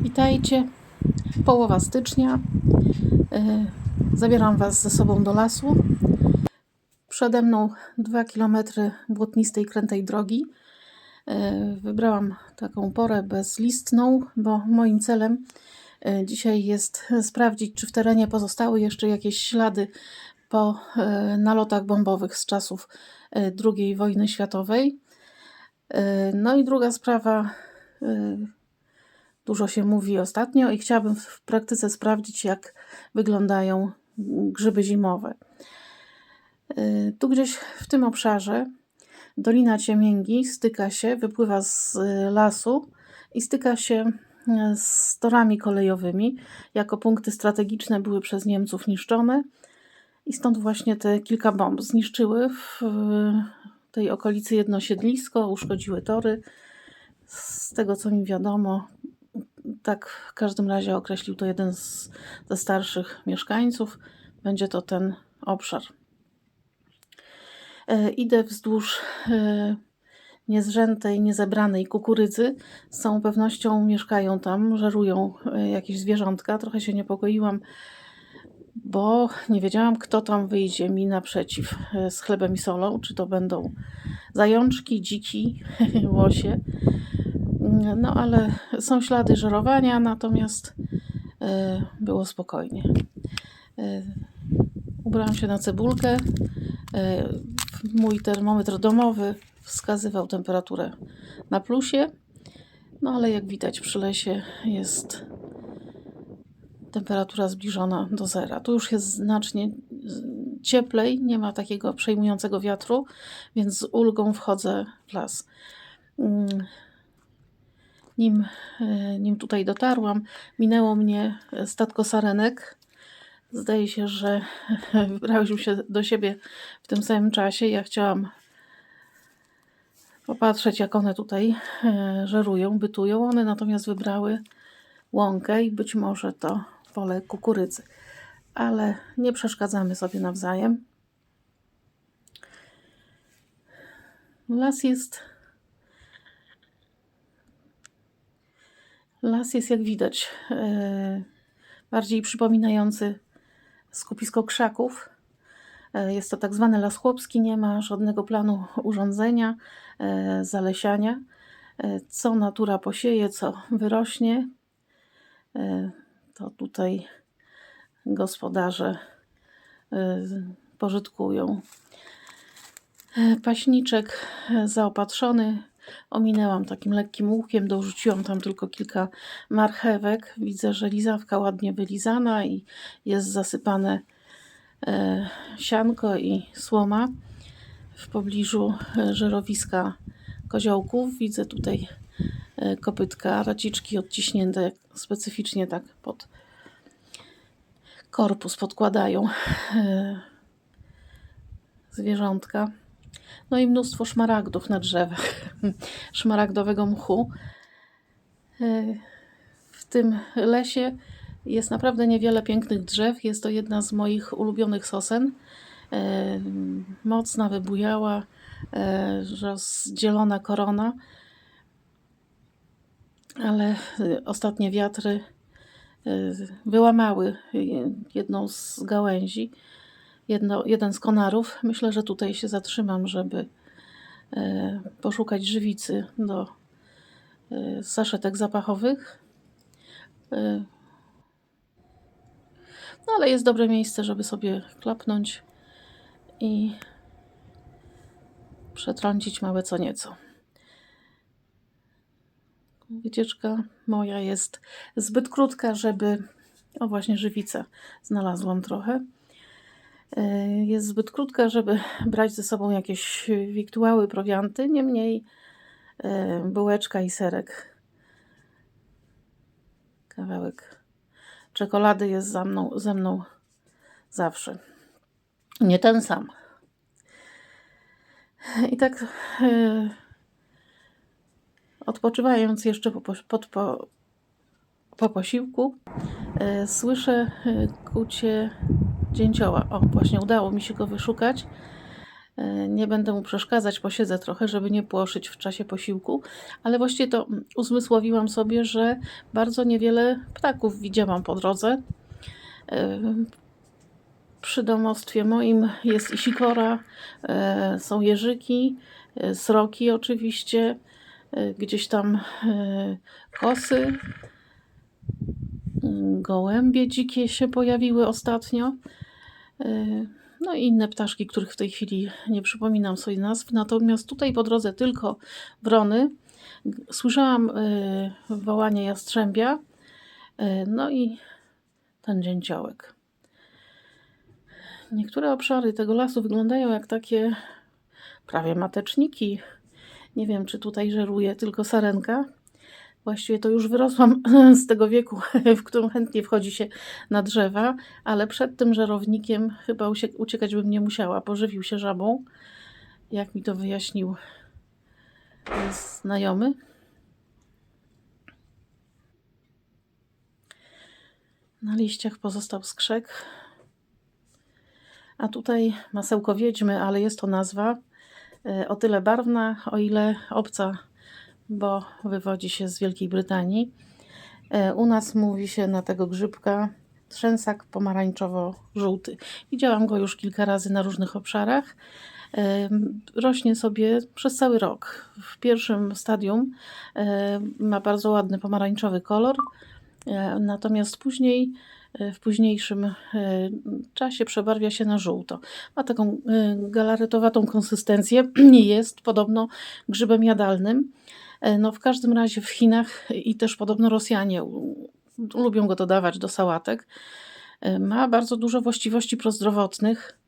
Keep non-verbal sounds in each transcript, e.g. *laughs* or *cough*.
Witajcie. Połowa stycznia. E, Zabieram Was ze sobą do lasu. Przede mną 2 km błotnistej, krętej drogi. E, Wybrałam taką porę bezlistną, bo moim celem e, dzisiaj jest sprawdzić, czy w terenie pozostały jeszcze jakieś ślady po nalotach bombowych z czasów II wojny światowej. No i druga sprawa, dużo się mówi ostatnio i chciałabym w praktyce sprawdzić, jak wyglądają grzyby zimowe. Y, Tu gdzieś w tym obszarze Dolina Ciemięgi styka się, wypływa z y, lasu i styka się y, z torami kolejowymi. Jako punkty strategiczne były przez Niemców niszczone i stąd właśnie te kilka bomb zniszczyły w tej okolicy jedno siedlisko, uszkodziły tory. Z tego co mi wiadomo, tak w każdym razie określił to jeden z, ze starszych mieszkańców. Będzie to ten obszar. E, Idę wzdłuż e, niezrzętej, niezebranej kukurydzy. Z całą pewnością mieszkają tam, żerują e, jakieś zwierzątka. Trochę się niepokoiłam, bo nie wiedziałam, kto tam wyjdzie mi naprzeciw e, z chlebem i solą. Czy to będą zajączki, dziki, *laughs* łosie. No ale są ślady żerowania, natomiast e, było spokojnie. E, Ubrałam się na cebulkę. E, Mój termometr domowy wskazywał temperaturę na plusie. No ale jak widać przy lesie jest temperatura zbliżona do zera. Tu już jest znacznie cieplej, nie ma takiego przejmującego wiatru, więc z ulgą wchodzę w las. Nim, e, nim tutaj dotarłam, minęło mnie statko sarenek. Zdaje się, że *laughs* wybrałyśmy się do siebie w tym samym czasie. Ja chciałam popatrzeć, jak one tutaj e, żerują, bytują. One natomiast wybrały łąkę i być może to pole kukurydzy. Ale nie przeszkadzamy sobie nawzajem. Las jest. Las jest, jak widać, e, bardziej przypominający skupisko krzaków. E, Jest to tak zwany las chłopski, nie ma żadnego planu urządzenia, e, zalesiania. Co natura posieje, co wyrośnie, to tutaj gospodarze pożytkują. Paśniczek zaopatrzony. Ominęłam takim lekkim łukiem, dorzuciłam tam tylko kilka marchewek. Widzę, że lizawka ładnie wylizana i jest zasypane e, sianko i słoma. W pobliżu e, żerowiska koziołków widzę tutaj e, kopytka, raciczki odciśnięte specyficznie tak pod korpus podkładają e, zwierzątka. No i mnóstwo szmaragdów na drzewach, *laughs* szmaragdowego mchu. E, W tym lesie jest naprawdę niewiele pięknych drzew. Jest to jedna z moich ulubionych sosen. E, Mocna, wybujała, e, rozdzielona korona. Ale ostatnie wiatry wyłamały je- jedną z gałęzi, jedno, jeden z konarów. Myślę, że tutaj się zatrzymam, żeby e, poszukać żywicy do e, saszetek zapachowych. E, No ale jest dobre miejsce, żeby sobie klapnąć i przetrącić małe co nieco. Wycieczka moja jest zbyt krótka, żeby. O, właśnie żywicę znalazłam trochę. E, Jest zbyt krótka, żeby *laughs* brać ze sobą jakieś wiktuały, prowianty. Niemniej e, bułeczka i serek. Kawałek czekolady jest za mną, ze mną zawsze. Nie ten sam. I tak e, odpoczywając jeszcze po, pod, po, po posiłku, słyszę kucie dzięcioła. O, właśnie udało mi się go wyszukać. E, Nie będę mu przeszkadzać, posiedzę trochę, żeby nie płoszyć w czasie posiłku, ale właściwie to mm, uzmysłowiłam sobie, że bardzo niewiele ptaków widziałam po drodze. E, Przy domostwie moim jest i sikora, e, są jeżyki, sroki oczywiście, gdzieś tam kosy, gołębie dzikie się pojawiły ostatnio. E, No i inne ptaszki, których w tej chwili nie przypominam sobie nazw. Natomiast tutaj po drodze tylko wrony. Słyszałam e, wołanie jastrzębia, no i ten dzięciołek. Niektóre obszary tego lasu wyglądają jak takie prawie mateczniki. Nie wiem, czy tutaj żeruje tylko sarenka. Właściwie to już wyrosłam *laughs* z tego wieku, *laughs* w którym chętnie wchodzi się na drzewa, ale przed tym żerownikiem chyba uciekać bym nie musiała. Pożywił się żabą, jak mi to wyjaśnił znajomy. Na liściach pozostał skrzek. A tutaj masełko wiedźmy, ale jest to nazwa e, o tyle barwna, o ile obca, bo wywodzi się z Wielkiej Brytanii. E, U nas mówi się na tego grzybka trzęsak pomarańczowo-żółty. Widziałam go już kilka razy na różnych obszarach. E, Rośnie sobie przez cały rok. W pierwszym stadium e, ma bardzo ładny pomarańczowy kolor, natomiast później w późniejszym czasie przebarwia się na żółto. Ma taką galaretowatą konsystencję i jest podobno grzybem jadalnym. E, No w każdym razie w Chinach i też podobno Rosjanie lubią go dodawać do sałatek. E, Ma bardzo dużo właściwości prozdrowotnych,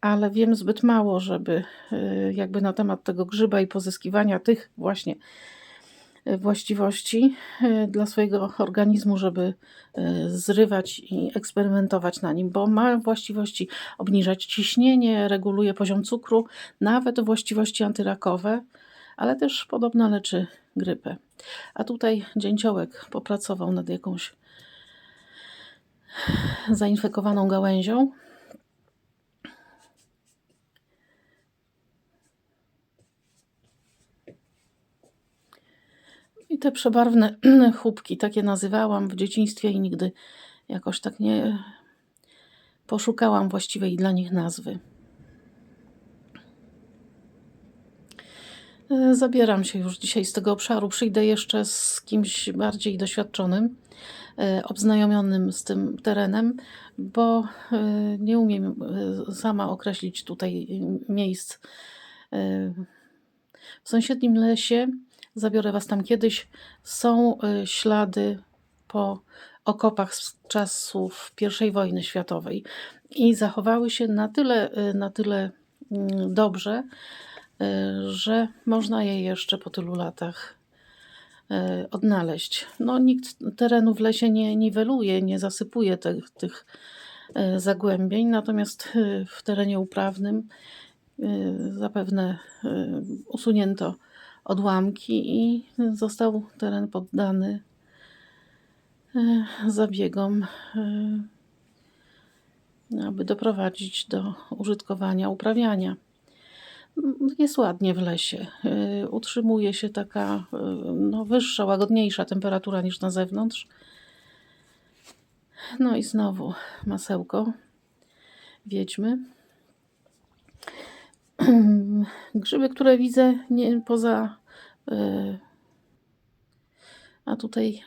ale wiem zbyt mało, żeby e, jakby na temat tego grzyba i pozyskiwania tych właśnie właściwości dla swojego organizmu, żeby zrywać i eksperymentować na nim, bo ma właściwości obniżać ciśnienie, reguluje poziom cukru, nawet właściwości antyrakowe, ale też podobno leczy grypę. A tutaj dzięciołek popracował nad jakąś zainfekowaną gałęzią. I te przebarwne *clears throat* chłupki, takie nazywałam w dzieciństwie i nigdy jakoś tak nie poszukałam właściwej dla nich nazwy. Zabieram się już dzisiaj z tego obszaru. Przyjdę jeszcze z kimś bardziej doświadczonym, e, obznajomionym z tym terenem, bo e, nie umiem e, sama określić tutaj miejsc. E, W sąsiednim lesie, zabiorę Was tam kiedyś, są e, ślady po okopach z czasów I wojny światowej i zachowały się na tyle, e, na tyle mm, dobrze, e, że można je jeszcze po tylu latach e, odnaleźć. No, nikt terenu w lesie nie niweluje, nie zasypuje tych, tych zagłębień, natomiast e, w terenie uprawnym zapewne usunięto odłamki i został teren poddany zabiegom, aby doprowadzić do użytkowania, uprawiania. Jest ładnie w lesie. Y, Utrzymuje się taka y, no, wyższa, łagodniejsza temperatura niż na zewnątrz. No i znowu masełko wiedźmy. *clears throat* Grzyby, które widzę nie, poza. y, A tutaj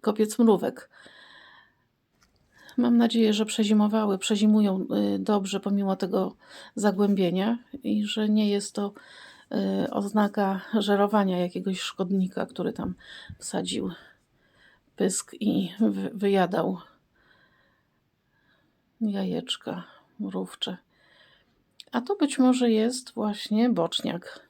kopiec mrówek. Mam nadzieję, że przezimowały, przezimują y, dobrze pomimo tego zagłębienia i że nie jest to y, oznaka żerowania jakiegoś szkodnika, który tam wsadził pysk i wy- wyjadał jajeczka mrówcze. A to być może jest właśnie boczniak,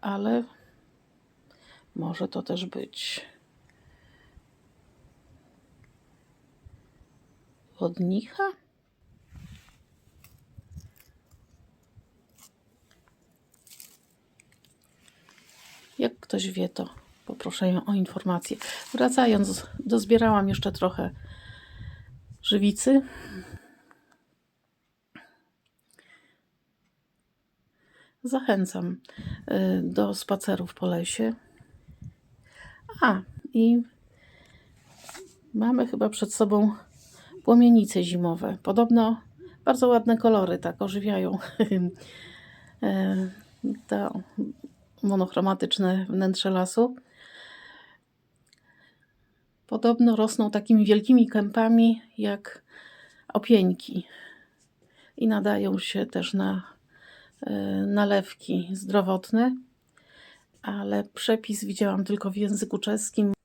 ale może to też być chodnicha? Jak ktoś wie, to poproszę ją o informację. Wracając, dozbierałam jeszcze trochę żywicy. zachęcam y, do spacerów po lesie. A, i mamy chyba przed sobą płomienice zimowe. Podobno bardzo ładne kolory, tak ożywiają *laughs* e, to monochromatyczne wnętrze lasu. Podobno rosną takimi wielkimi kępami jak opieńki i nadają się też na e, nalewki zdrowotne, ale przepis widziałam tylko w języku czeskim.